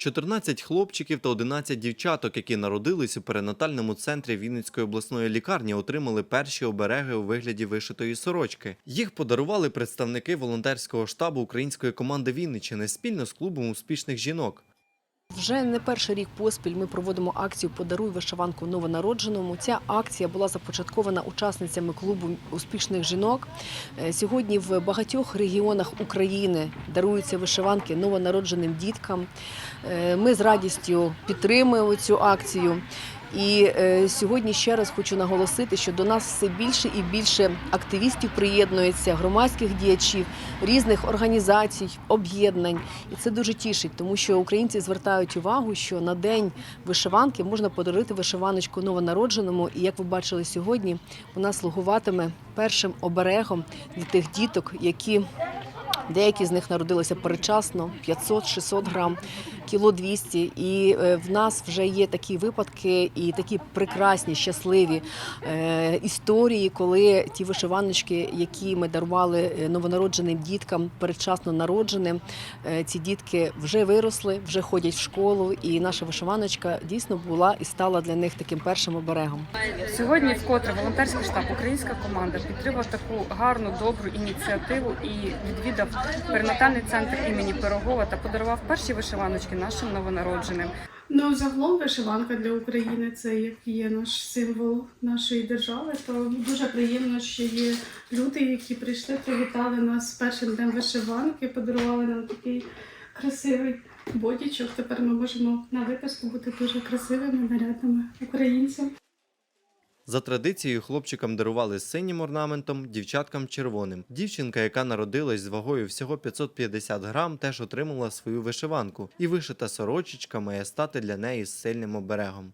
14 хлопчиків та 11 дівчаток, які народились у перинатальному центрі Вінницької обласної лікарні, отримали перші обереги у вигляді вишитої сорочки. Їх подарували представники волонтерського штабу української команди Вінниччини спільно з клубом успішних жінок. Вже не перший рік поспіль ми проводимо акцію Подаруй вишиванку новонародженому. Ця акція була започаткована учасницями клубу успішних жінок. Е, Сьогодні в багатьох регіонах України даруються вишиванки новонародженим діткам. Е, Ми з радістю підтримуємо цю акцію. І е, сьогодні ще раз хочу наголосити, що до нас все більше і більше активістів приєднується, громадських діячів, різних організацій, об'єднань. І це дуже тішить, тому що українці звертають увагу, що на день вишиванки можна подарувати вишиваночку новонародженому. І як ви бачили сьогодні, вона слугуватиме першим оберегом для тих діток, які Деякі з них народилися передчасно 500-600 грам, кіло 200. І е, в нас вже є такі випадки і такі прекрасні, щасливі е, історії, коли ті вишиваночки, які ми дарували е, новонародженим діткам, передчасно народженим, ці дітки вже виросли, вже ходять в школу, і наша вишиваночка дійсно була і стала для них таким першим оберегом. Сьогодні вкотре волонтерський штаб, українська команда підтримав таку гарну, добру ініціативу і відвідав перинатальний центр імені Пирогова та подарував перші вишиваночки нашим новонародженим. Ну, загалом вишиванка для України це як є наш символ нашої держави. То дуже приємно, що є люди, які прийшли, привітали нас першим днем вишиванки, подарували нам такий красивий бодічок. Тепер ми можемо на випуску бути дуже красивими, нарядними українцями. За традицією, хлопчикам дарували синім орнаментом, дівчаткам червоним. Дівчинка, яка народилась з вагою всього 550 грам, теж отримала свою вишиванку, і вишита сорочечка має стати для неї сильним оберегом.